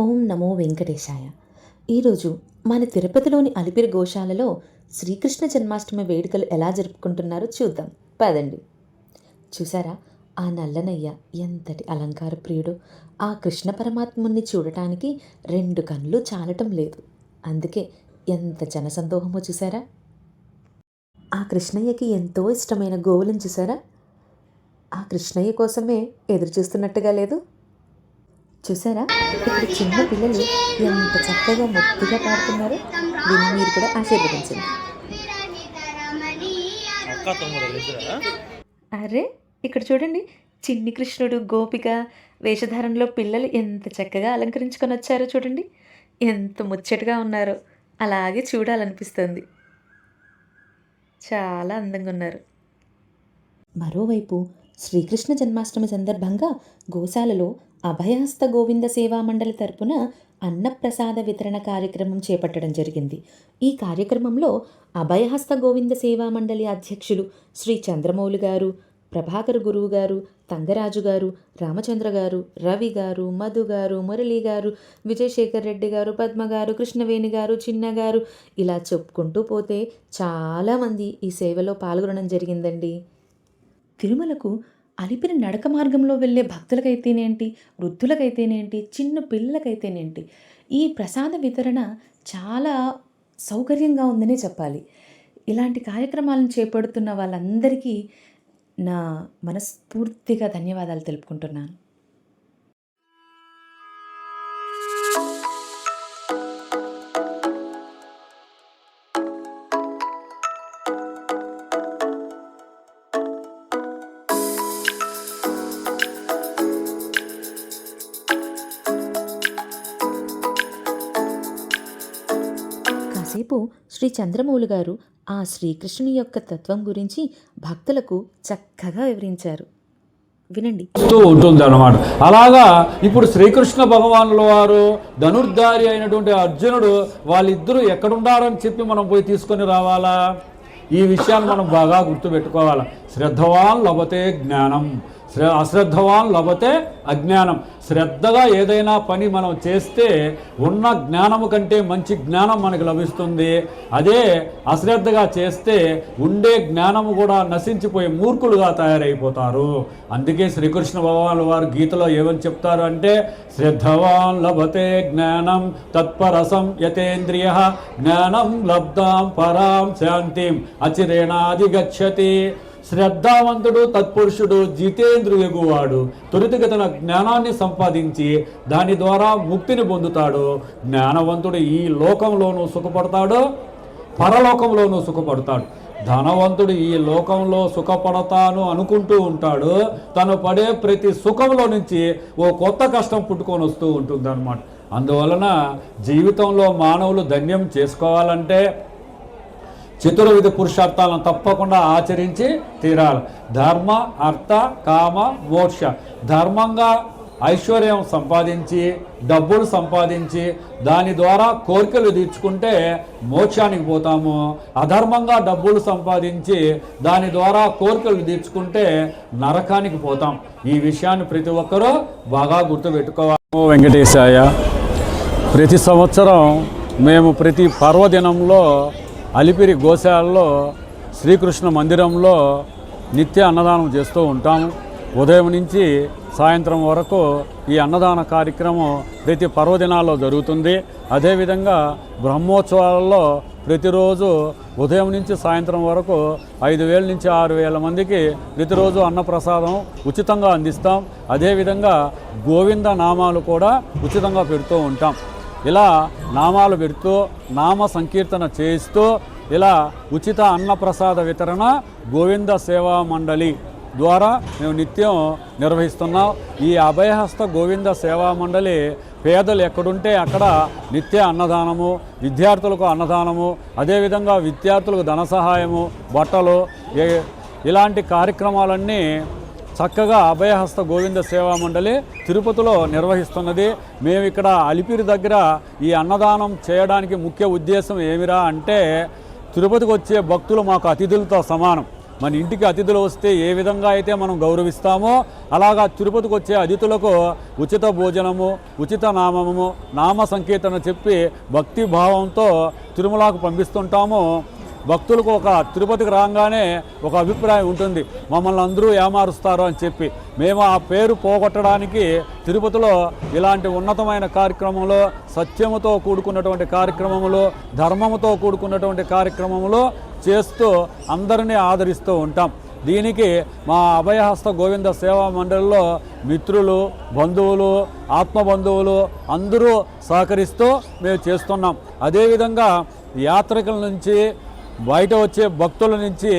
ఓం నమో వెంకటేశాయ. ఈరోజు మన తిరుపతిలోని అలిపిరి గోశాలలో శ్రీకృష్ణ జన్మాష్టమి వేడుకలు ఎలా జరుపుకుంటున్నారో చూద్దాం. పదండి. చూసారా? ఆ నల్లనయ్య ఎంతటి అలంకార ప్రియుడు. ఆ కృష్ణ పరమాత్ముని చూడటానికి రెండు కళ్ళు చాలటం లేదు. అందుకే ఎంత జనసందోహమో చూసారా? ఆ కృష్ణయ్యకి ఎంతో ఇష్టమైన గోవులను చూసారా? ఆ కృష్ణయ్య కోసమే ఎదురు చూస్తున్నట్టుగా లేదు? చూసారా? ఇక్కడ చిన్న పిల్లలు ఎంత చక్కగా ముద్దుగా పాడుతున్నారు దీన్ని మీరు కూడా ఆశీర్వదించండి. అరే ఇక్కడ చూడండి. చిన్ని కృష్ణుడు గోపిక వేషధారణలో పిల్లలు ఎంత చక్కగా అలంకరించుకొని వచ్చారో చూడండి. ఎంత ముచ్చటగా ఉన్నారో. అలాగే చూడాలనిపిస్తుంది. చాలా అందంగా ఉన్నారు. మరోవైపు శ్రీకృష్ణ జన్మాష్టమి సందర్భంగా గోశాలలో అభయహస్త గోవింద సేవా మండలి తరపున అన్నప్రసాద వితరణ కార్యక్రమం చేపట్టడం జరిగింది. ఈ కార్యక్రమంలో అభయహస్త గోవింద సేవా మండలి అధ్యక్షులు శ్రీ చంద్రమౌళి గారు ప్రభాకర్ గురువు గారు తంగరాజు గారు రామచంద్ర గారు రవి గారు మధు గారు మురళి గారు విజయశేఖర్ రెడ్డి గారు పద్మ గారు కృష్ణవేణి గారు చిన్న గారు ఇలా చెప్పుకుంటూ పోతే చాలామంది ఈ సేవలో పాల్గొనడం జరిగిందండి. తిరుమలకు అలిపిరి నడక మార్గంలో వెళ్ళే భక్తులకైతేనేంటి వృద్ధులకైతేనేంటి చిన్న పిల్లలకైతేనేంటి ఈ ప్రసాద వితరణ చాలా సౌకర్యంగా ఉందనే చెప్పాలి. ఇలాంటి కార్యక్రమాలను చేపడుతున్న వాళ్ళందరికీ నా మనస్ఫూర్తిగా ధన్యవాదాలు తెలుపుకుంటున్నాను. కాసేపు శ్రీ చంద్రమౌళి గారు ఆ శ్రీకృష్ణుని యొక్క తత్వం గురించి భక్తులకు చక్కగా వివరించారు. వినండి. ఉంటుంది అనమాట అలాగా ఇప్పుడు శ్రీకృష్ణ భగవానుల వారు ధనుర్ధారి అయినటువంటి అర్జునుడు వాళ్ళిద్దరూ ఎక్కడున్నారని చెప్పి మనం పోయి తీసుకొని రావాలా? ఈ విషయాన్ని మనం బాగా గుర్తుపెట్టుకోవాలి? శ్రద్ధవాన్ లభతే జ్ఞానం. అశ్రద్ధవాన్ లభతే అజ్ఞానం. శ్రద్ధగా ఏదైనా పని మనం చేస్తే ఉన్న జ్ఞానము కంటే మంచి జ్ఞానం మనకు లభిస్తుంది. అదే అశ్రద్ధగా చేస్తే ఉండే జ్ఞానము కూడా నశించిపోయి మూర్ఖులుగా తయారైపోతారు. అందుకే శ్రీకృష్ణ భగవాన్ వారు గీతలో ఏమని చెప్తారు అంటే శ్రద్ధవాన్ లభతే జ్ఞానం తత్పరసం యతేంద్రియ జ్ఞానం లబ్ధాం పరాం శాంతిం అచిరేణాధిగచ్చతి శ్రద్ధావంతుడు తత్పురుషుడు జితేంద్రియుగువాడు త్వరితగతన జ్ఞానాన్ని సంపాదించి దాని ద్వారా ముక్తిని పొందుతాడు. జ్ఞానవంతుడు ఈ లోకంలోనూ సుఖపడతాడు పరలోకంలోనూ సుఖపడతాడు. ధనవంతుడు ఈ లోకంలో సుఖపడతాను అనుకుంటూ ఉంటాడు. తను పడే ప్రతి సుఖంలో నుంచి ఓ కొత్త కష్టం పుట్టుకొని వస్తూ ఉంటుంది అనమాట అందువలన జీవితంలో మానవులు ధన్యం చేసుకోవాలంటే చతుర్విధ పురుషార్థాలను తప్పకుండా ఆచరించి తీరాలి. ధర్మ అర్థ కామ మోక్ష. ధర్మంగా ఐశ్వర్యం సంపాదించి డబ్బులు సంపాదించి దాని ద్వారా కోరికలు తీర్చుకుంటే మోక్షానికి పోతాము. అధర్మంగా డబ్బులు సంపాదించి దాని ద్వారా కోరికలు తీర్చుకుంటే నరకానికి పోతాం. ఈ విషయాన్ని ప్రతి ఒక్కరూ బాగా గుర్తుపెట్టుకోవాలి. వెంకటేశాయ ప్రతి సంవత్సరం మేము ప్రతి పర్వదినంలో అలిపిరి గోశాలలో శ్రీకృష్ణ మందిరంలో నిత్య అన్నదానం చేస్తూ ఉంటాము. ఉదయం నుంచి సాయంత్రం వరకు ఈ అన్నదాన కార్యక్రమం ప్రతి పర్వదినాల్లో జరుగుతుంది. అదేవిధంగా బ్రహ్మోత్సవాలలో ప్రతిరోజు ఉదయం నుంచి సాయంత్రం వరకు ఐదు వేల నుంచి ఆరు వేల మందికి ప్రతిరోజు అన్నప్రసాదం ఉచితంగా అందిస్తాం. అదేవిధంగా గోవింద నామాలు కూడా ఉచితంగా పెడుతూ ఉంటాం. ఇలా నామాలు పెడుతూ నామ సంకీర్తన చేయిస్తూ ఇలా ఉచిత అన్నప్రసాద వితరణ గోవింద సేవా మండలి ద్వారా మేము నిత్యం నిర్వహిస్తున్నాం. ఈ అభయహస్త గోవింద సేవా మండలి పేదలు ఎక్కడుంటే అక్కడ నిత్య అన్నదానము విద్యార్థులకు అన్నదానము అదేవిధంగా విద్యార్థులకు ధన సహాయము బట్టలు ఇలాంటి కార్యక్రమాలన్నీ చక్కగా అభయహస్త గోవింద సేవా మండలి తిరుపతిలో నిర్వహిస్తున్నది. మేము ఇక్కడ అలిపిరి దగ్గర ఈ అన్నదానం చేయడానికి ముఖ్య ఉద్దేశం ఏమిరా అంటే తిరుపతికి వచ్చే భక్తులు మాకు అతిథులతో సమానం. మన ఇంటికి అతిథులు వస్తే ఏ విధంగా అయితే మనం గౌరవిస్తామో అలాగా తిరుపతికి వచ్చే అతిథులకు ఉచిత భోజనము ఉచిత నామము నామ సంకీర్తన చెప్పి భక్తి భావంతో తిరుమలకు పంపిస్తుంటాము. భక్తులకు ఒక తిరుపతికి రాగానే ఒక అభిప్రాయం ఉంటుంది. మమ్మల్ని అందరూ ఏమారుస్తారు అని చెప్పి. మేము ఆ పేరు పోగొట్టడానికి తిరుపతిలో ఇలాంటి ఉన్నతమైన కార్యక్రమంలో సత్యముతో కూడుకున్నటువంటి కార్యక్రమములు ధర్మముతో కూడుకున్నటువంటి కార్యక్రమములు చేస్తూ అందరినీ ఆదరిస్తూ ఉంటాం. దీనికి మా అభయహస్త గోవింద సేవా మండలిలో మిత్రులు బంధువులు ఆత్మబంధువులు అందరూ సహకరిస్తూ మేము చేస్తున్నాం. అదేవిధంగా యాత్రికుల నుంచి బయట వచ్చే భక్తుల నుంచి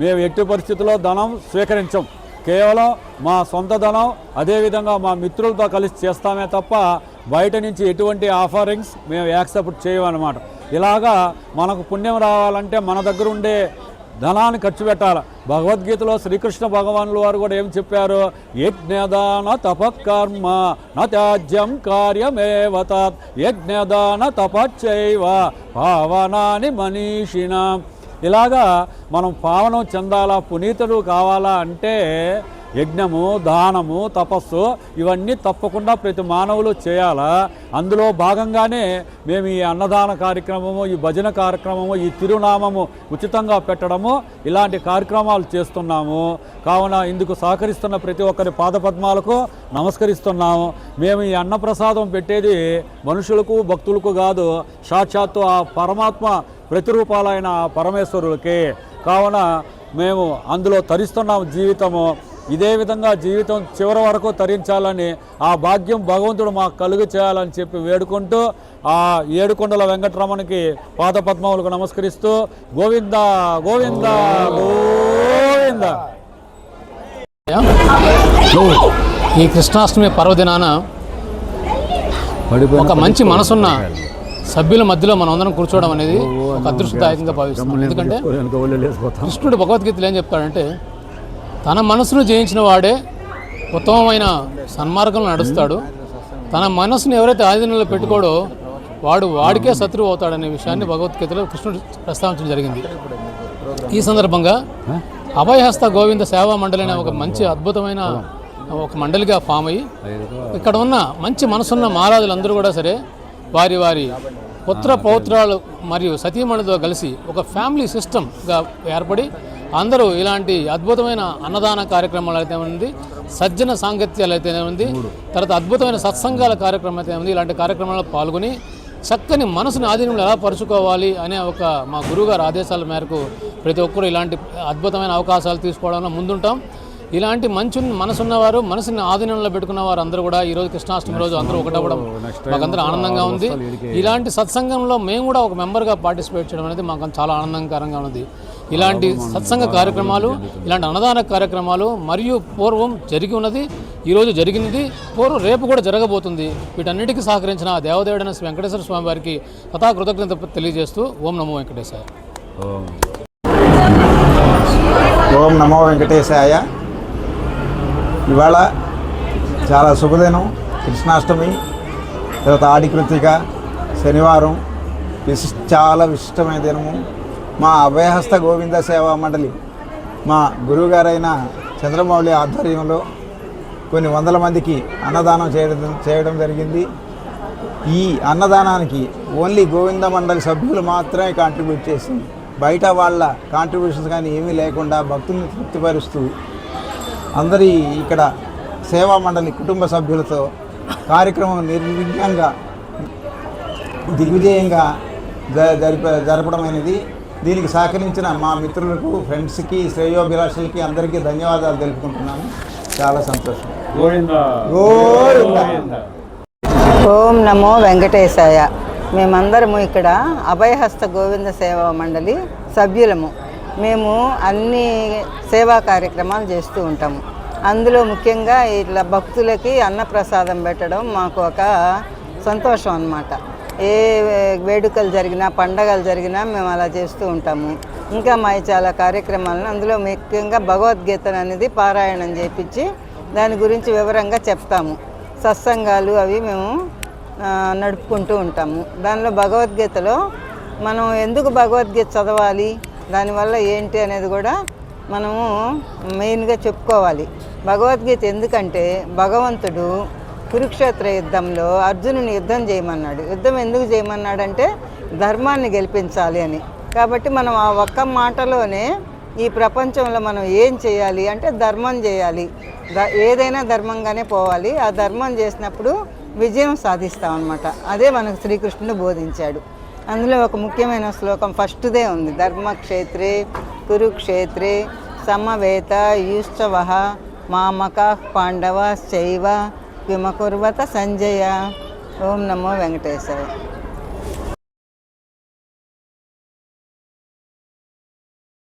మేము ఎట్టి పరిస్థితుల్లో ధనం స్వీకరించం. కేవలం మా సొంత ధనం అదేవిధంగా మా మిత్రులతో కలిసి చేస్తామే తప్ప బయట నుంచి ఎటువంటి ఆఫరింగ్స్ మేము యాక్సెప్ట్ చేయమన్నమాట. ఇలాగా మనకు పుణ్యం రావాలంటే మన దగ్గర ఉండే ధనాన్ని ఖర్చు పెట్టాలి. భగవద్గీతలో శ్రీకృష్ణ భగవానులు వారు కూడా ఏం చెప్పారు? యజ్ఞదాన తపకర్మ త్యాజ్యం కార్యమేవత యజ్ఞదాన తపచ్చైవ పావనాని మనీషిణ. ఇలాగా మనం పావనం చెందాలా? పునీతుడు కావాలా అంటే యజ్ఞము దానము తపస్సు ఇవన్నీ తప్పకుండా ప్రతి మానవులు చేయాలా? అందులో భాగంగానే మేము ఈ అన్నదాన కార్యక్రమము ఈ భజన కార్యక్రమము ఈ తిరునామము ఉచితంగా పెట్టడము ఇలాంటి కార్యక్రమాలు చేస్తున్నాము. కావున ఇందుకు సహకరిస్తున్న ప్రతి ఒక్కరి పాదపద్మాలకు నమస్కరిస్తున్నాము. మేము ఈ అన్నప్రసాదం పెట్టేది మనుషులకు భక్తులకు కాదు సాక్షాత్తు ఆ పరమాత్మ ప్రతిరూపాలైన ఆ పరమేశ్వరులకి. కావున మేము అందులో తరిస్తున్నాము జీవితము. ఇదే విధంగా జీవితం చివరి వరకు తరించాలని ఆ భాగ్యం భగవంతుడు మాకు కలుగు చేయాలని చెప్పి వేడుకుంటూ ఆ ఏడుకొండల వెంకటరమణకి పాదపద్మములకు నమస్కరిస్తూ గోవింద గోవింద గోవింద. ఈ కృష్ణాష్టమి పర్వదినాన ఒక మంచి మనసున్న సభ్యుల మధ్యలో మనం అందరం కూర్చోవడం అనేది ఒక అదృష్టదాయకంగా భావిస్తున్నాం. ఎందుకంటే కృష్ణుడు భగవద్గీతలు ఏం చెప్తాడంటే తన మనసును జయించిన వాడే ఉత్తమమైన సన్మార్గంలో నడుస్తాడు. తన మనసును ఎవరైతే ఆధీనంలో పెట్టుకోడో వాడు వాడికే శత్రువు అవుతాడనే విషయాన్ని భగవద్గీతలో కృష్ణుడు ప్రస్తావించడం జరిగింది. ఈ సందర్భంగా అభయహస్త గోవింద సేవా మండలి అనే ఒక మంచి అద్భుతమైన ఒక మండలిగా ఫామ్ అయ్యి ఇక్కడ ఉన్న మంచి మనసున్న మహారాజులందరూ కూడా సరే వారి వారి పుత్ర పౌత్రాలు మరియు సతీమణితో కలిసి ఒక ఫ్యామిలీ సిస్టమ్గా ఏర్పడి అందరూ ఇలాంటి అద్భుతమైన అన్నదాన కార్యక్రమాలు అయితే ఉంది సజ్జన సాంగత్యాలు అయితే ఉంది తర్వాత అద్భుతమైన సత్సంగాల కార్యక్రమం అయితే ఉంది ఇలాంటి కార్యక్రమాల్లో పాల్గొని చక్కని మనసుని ఆధీనంలో ఎలా పరుచుకోవాలి అనే ఒక మా గురువుగారి ఆదేశాల మేరకు ప్రతి ఒక్కరూ ఇలాంటి అద్భుతమైన అవకాశాలు తీసుకోవడంలో ముందుంటాం. ఇలాంటి మంచి మనసున్నవారు మనసుని ఆధీనంలో పెట్టుకున్న వారు అందరూ కూడా ఈ రోజు కృష్ణాష్టమి రోజు అందరూ ఒకటవ్వడం మాకందరూ ఆనందంగా ఉంది. ఇలాంటి సత్సంగంలో మేము కూడా ఒక మెంబర్గా పార్టిసిపేట్ చేయడం అనేది మాకు చాలా ఆనందకరంగా ఉంది. ఇలాంటి సత్సంగ కార్యక్రమాలు ఇలాంటి అన్నదాన కార్యక్రమాలు మరియు పూర్వం జరిగి ఉన్నది ఈరోజు జరిగినది పూర్వం రేపు కూడా జరగబోతుంది. వీటన్నిటికీ సహకరించిన దేవదేవుడైన శ్రీ వెంకటేశ్వర స్వామి వారికి కథా కృతజ్ఞత తెలియజేస్తూ ఓం నమో వెంకటేశాయ. ఓం నమో వెంకటేశాయ. ఇవాళ చాలా శుభదినం కృష్ణాష్టమి తర్వాత ఆడికృతిక శనివారం. విశిష్ట చాలా విశిష్టమైన దినము. మా అభయహస్త గోవింద సేవా మండలి మా గురువుగారైన చంద్రమౌళి ఆధ్వర్యంలో కొన్ని వందల మందికి అన్నదానం చేయడం చేయడం జరిగింది. ఈ అన్నదానానికి ఓన్లీ గోవింద మండలి సభ్యులు మాత్రమే కాంట్రిబ్యూట్ చేసి బయట వాళ్ళ కాంట్రిబ్యూషన్స్ కానీ ఏమీ లేకుండా భక్తుల్ని తృప్తిపరుస్తూ అందరి ఇక్కడ సేవా మండలి కుటుంబ సభ్యులతో కార్యక్రమం నిర్విఘ్నంగా దిగ్విజయంగా జ జరిప జరపడం అనేది దీనికి సహకరించిన మా మిత్రులకు ఫ్రెండ్స్కి శ్రేయోభిలాషులకి అందరికీ ధన్యవాదాలు తెలుపుకుంటున్నాను చాలా సంతోషం. గోవింద. గోవింద. ఓం నమో వెంకటేశాయ. మేమందరము ఇక్కడ అభయహస్త గోవింద సేవా మండలి సభ్యులము. మేము అన్ని సేవా కార్యక్రమాలు చేస్తూ ఉంటాము. అందులో ముఖ్యంగా ఇట్లా భక్తులకి అన్నప్రసాదం పెట్టడం మాకు ఒక సంతోషం అన్నమాట. ఏ వేడుకలు జరిగినా పండగలు జరిగినా మేము అలా చేస్తూ ఉంటాము. ఇంకా మా చాలా కార్యక్రమాలను అందులో ముఖ్యంగా భగవద్గీత అనేది పారాయణం చేపించి దాని గురించి వివరంగా చెప్తాము. సత్సంగాలు అవి మేము నడుపుకుంటూ ఉంటాము. దానిలో భగవద్గీతలో మనం ఎందుకు భగవద్గీత చదవాలి? దానివల్ల ఏంటి అనేది కూడా మనము మెయిన్గా చెప్పుకోవాలి. భగవద్గీత ఎందుకంటే భగవంతుడు కురుక్షేత్ర యుద్ధంలో అర్జునుని యుద్ధం చేయమన్నాడు. యుద్ధం ఎందుకు చేయమన్నాడంటే ధర్మాన్ని గెలిపించాలి అని. కాబట్టి మనం ఆ ఒక్క మాటలోనే ఈ ప్రపంచంలో మనం ఏం చేయాలి అంటే ధర్మం చేయాలి. ఏదైనా ధర్మంగానే పోవాలి. ఆ ధర్మం చేసినప్పుడు విజయం సాధిస్తాం అనమాట అదే మనకు శ్రీకృష్ణుడు బోధించాడు. అందులో ఒక ముఖ్యమైన శ్లోకం ఫస్ట్దే ఉంది. ధర్మక్షేత్రే కురుక్షేత్రే సమవేత యూశ్చవ మామక పాండవ శైవ విమకుర్వత సంజయ. ఓం నమో వెంకటేశాయ.